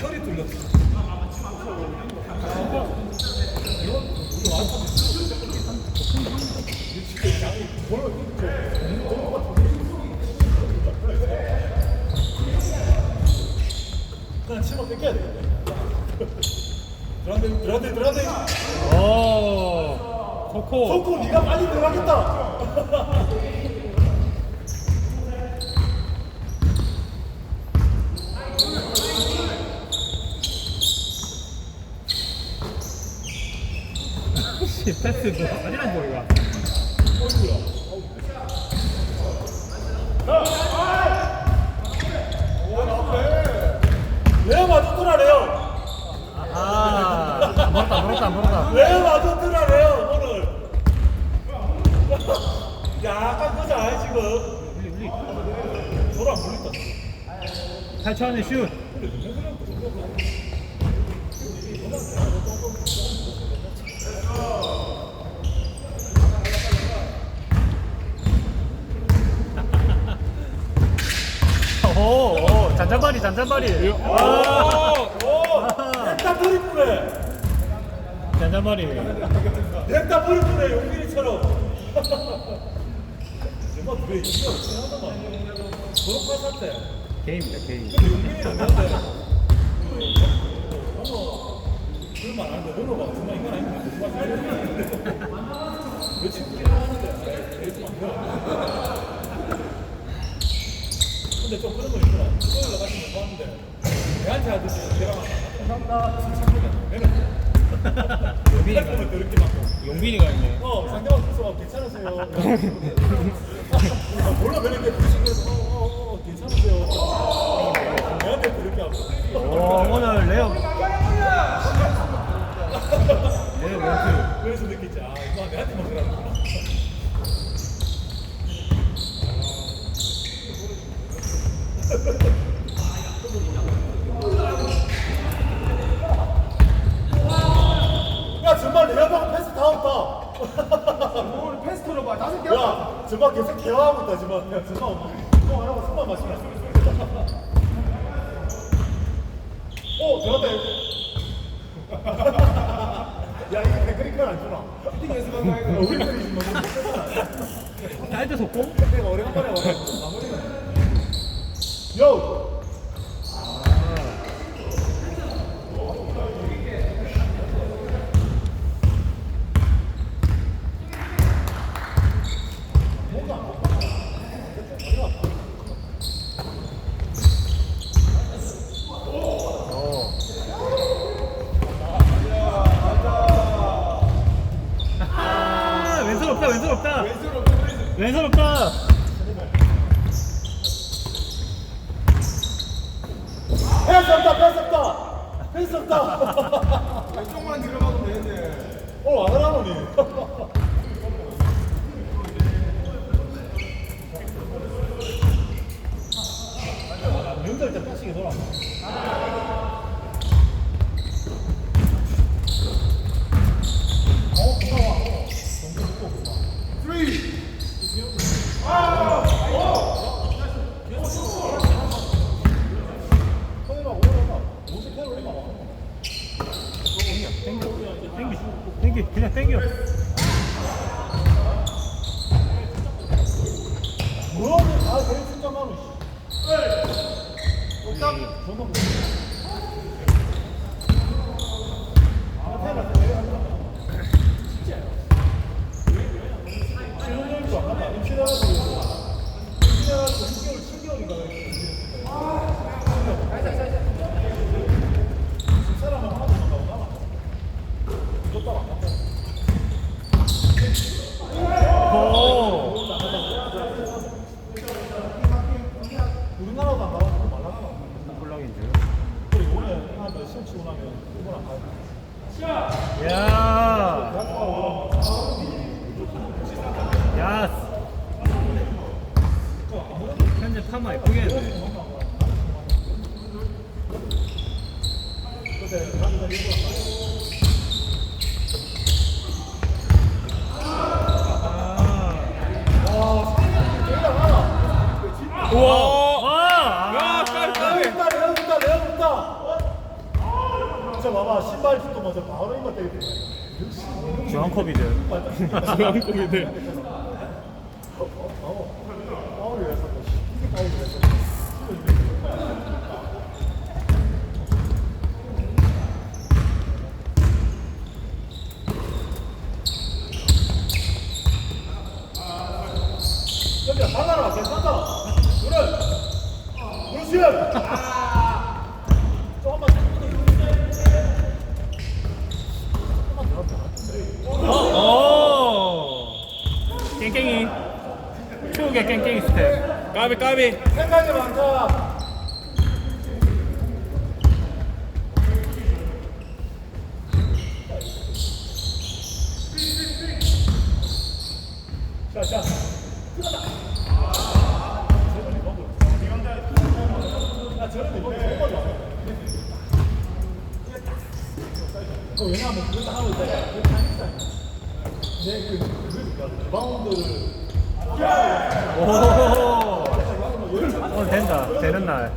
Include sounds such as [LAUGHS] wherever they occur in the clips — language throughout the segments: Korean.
혈이 뚫렸어. 그냥 치마 뺏겨야 돼. 들어간대, 들어간대, 들어간대. 오 코코 좋고 네가 빨리 들어가겠다. 씨 패스 뭐 아니란 거야 왜 맞았더라 레오? 아 멀었다 멀었다 멀었다 왜 맞았더라 레오 오늘? 약간 거자 지금. 돌아 물렸다. 8초 안에 슛 오, 오, 잔잔바리, 잔잔바리. 아, 오, 넥타 뿌리뿌네. 잔잔바리. 넥타 뿌리뿌네 용민이처럼. 정말 왜 이거 지나가만. 졸업한 때. 게임이다, 게임. 그런 말 하는데 너는 막 정말 인간 친구들이 하는데 좀 근데 좀 그런 거 있더 뭐 내한테. 어? 아, 어, 어, 어, 괜찮으세요? 내한테. 아, 내한테만 그러는구나. 야, 정말 레어바가 패스 다 없다. 오늘 패스 틀어봐. 다섯 개 야, 정말 계속 개화하고 있다, 지금. 야, 정말. 형, 하고 손만 마시면. 오, 들어갔다, [LAUGHS] 야, 이거 테크니컬 안 주나? 피팅 연습한 거 아니야? 우리 편이 지금 딸때 속공? 내가 오래간만에 와가지고 마무리가. 요! 아, 왼손 없다, 왼손 없다. 왼손 없다. 패스 없다, 패스 없다! 패스 [LAUGHS] 없다! 왼쪽만 들어가도 되는데 어, 안 하노니? 명절 때 패싱이 돌아. 어, 고마워. 정도 듣고 고마워. 손해봐, 오래봐. 무슨 패를 올리마. 땡겨, 땡겨, 그냥 땡겨. 뭐하는 다 제일 진짜. 딱 저는 신혼여행도 안 갔다. 임신해가지고 임신해가지고 6개월, 7개월인가 집사람은 하나도 못 가고 나만 무섭다고 안 갔다. 오. 우리나라도 안 가봤고 말라가나. 콜라겐 줄. 그래 이번에 한번 시험 치고 나면 일본 안 가요. 야. 대학교가로 야. 현재 파마 예쁘게 했네. 여기야 발라라 괜찮다. 그래 그렇지 아 조금만 오! 깽깽이. 추억의 깽깽이 스텝. 까비 까비. 생각이 많다. 그 그걸 다 하고 있다. 그게 타임이다. 내 그, 그, 리바운드를 오! 오늘 된다. 되는 날.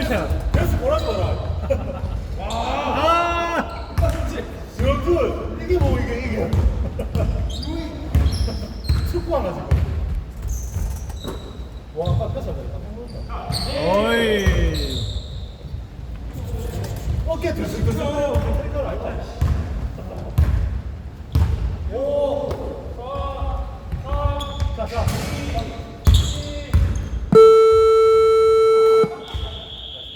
1편. 그래서 뭐라는 거라. 아! 여러분, 이게 뭐, 이게, 이게. 축구 하나 지금. 와, 아까 뺏어버렸다. 뭐 어이.